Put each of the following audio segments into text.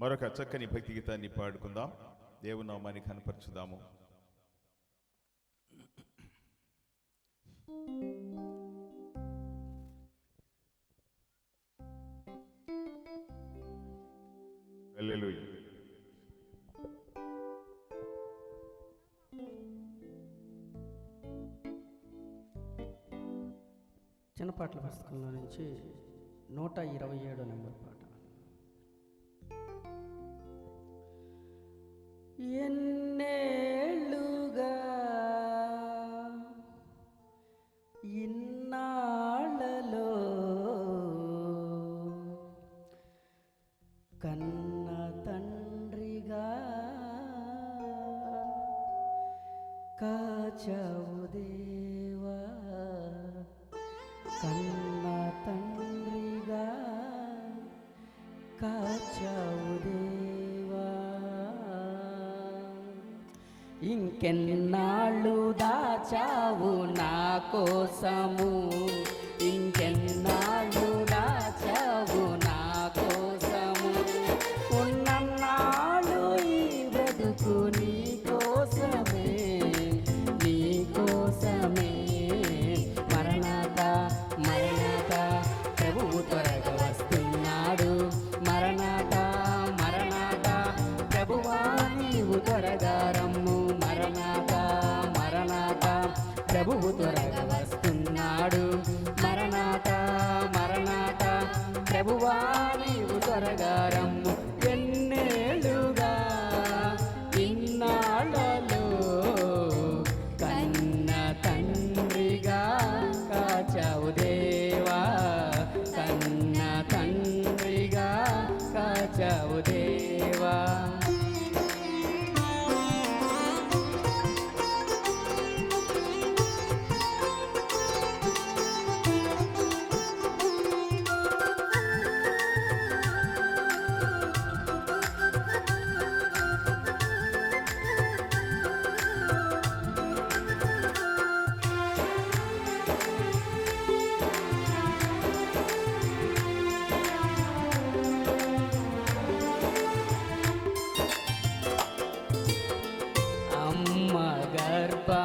మరొక చక్కని భక్తి గీతాన్ని పాడుకుందాం. దేవుని నామాన్ని కనపరచుదాము హల్లెలూయా. చిన్నపాటల పుస్తకంలో నుంచి నూట ఇరవై ఏడో నెంబర్ పాట. ఎన్నేళ్ళుగా ఇన్నాళ్ళలో కన్న తండ్రిగా కాచావు దేవా? కన్న ఇంకెన్నాళ్ళు దాచావు నా కోసము?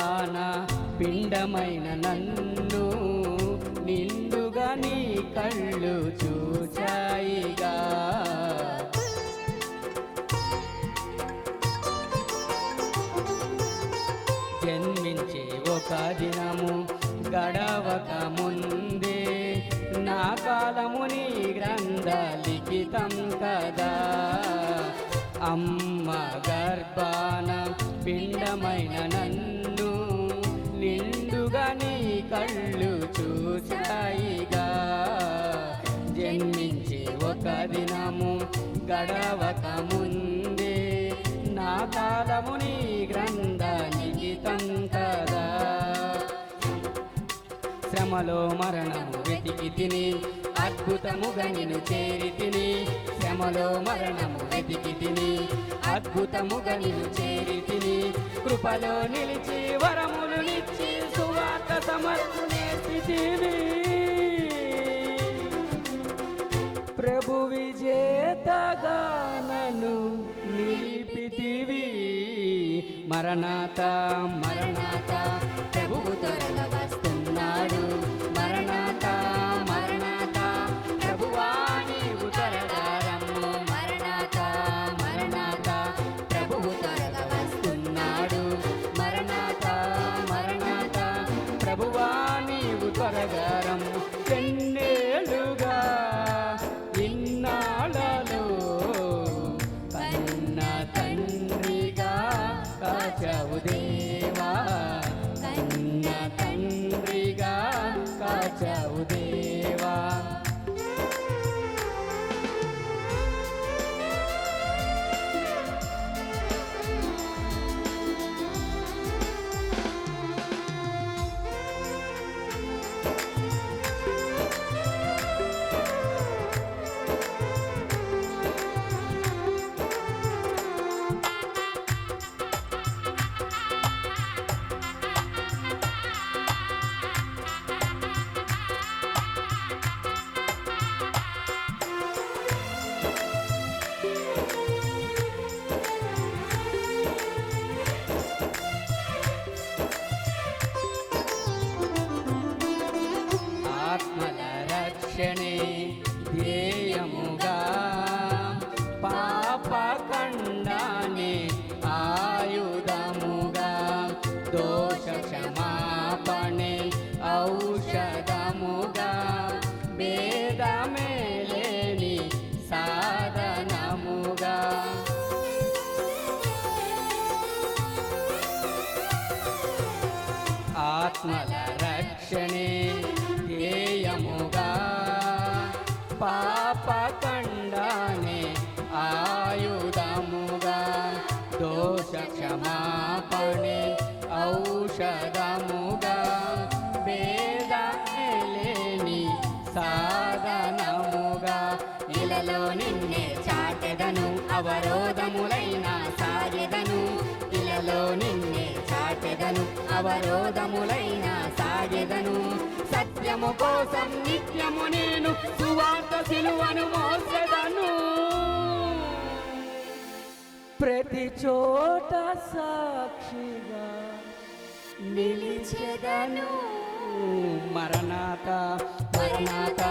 ప్రాణ పిండమైన నన్ను నిండుగా నీ కళ్ళు చూచాయిగా. జన్మించే ఒక దినము గడవక ముందే నా కాలము నీ గ్రంథ లిఖితం కదా. అమ్మ గర్భాన పిండమైన నన్ను నిండుగా నీ కళ్ళు చూచాయిగా. జన్మించి ఒక దినము గడవక ముందే. నా కాలము నీ గ్రంథ లిఖితం శ్రమలో మరణము వెతికి తిని అద్భుతముగా నిన్ను చేరి తిని. శ్రమలో మరణము వెతికి తిని అద్భుతముగా నిన్ను చేరి తిని. కృపలో నిలిచి వరములు నిచ్చి సువార్త సమర్పు ప్రభు విజేతగా నన్ను నిలిపితివి. మరణాత మరణాత ప్రభువు త్వరగా వస్తు సాగరం త్వరగా ఇన్నాళ్ళలో కన్న తండ్రిగా కాచావు దేవా. కన్న తండ్రిగా ఆత్మల పాపకండానే ఆయుధముగా దోష క్షమాపణే ఔషధముగా భేదలేని సాధనముగా. ఇలలో నిన్నే చాటెదను అవరోధములైన సాగెదను. ఇలలో నిన్నే చాటెదను అవరోధములైన సాగెదను. సత్యము కోసం నిత్యము నేను సువార్త సిలువను మోసెదను. ప్రతి చోట సాక్షిగా నిలిచెదను. మరణాత మరణాత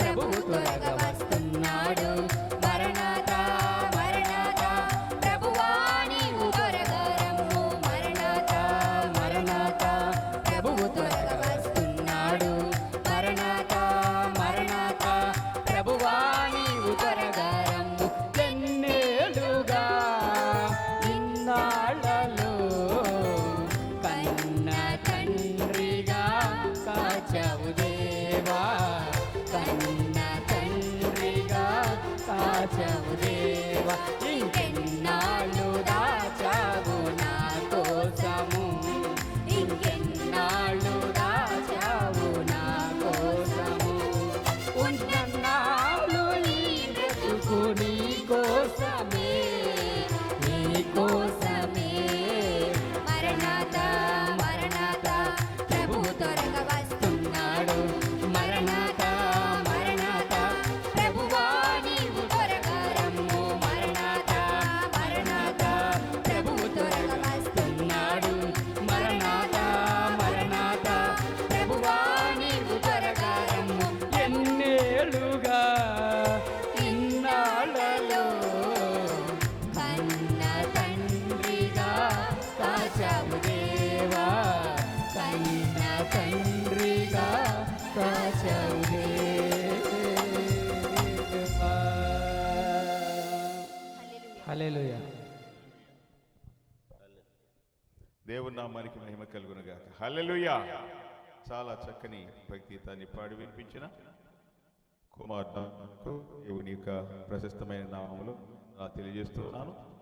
ప్రభువు త్వరగా వస్తున్నాడు. దేవా దేవుని నామానికి మహిమ కలుగునుగాక. హల్లెలుయా. చాలా చక్కని భక్తితాన్ని పాడి వినిపించిన కుమార్ దేవుని యొక్క ప్రశస్తమైన నామములు తెలియజేస్తున్నాను.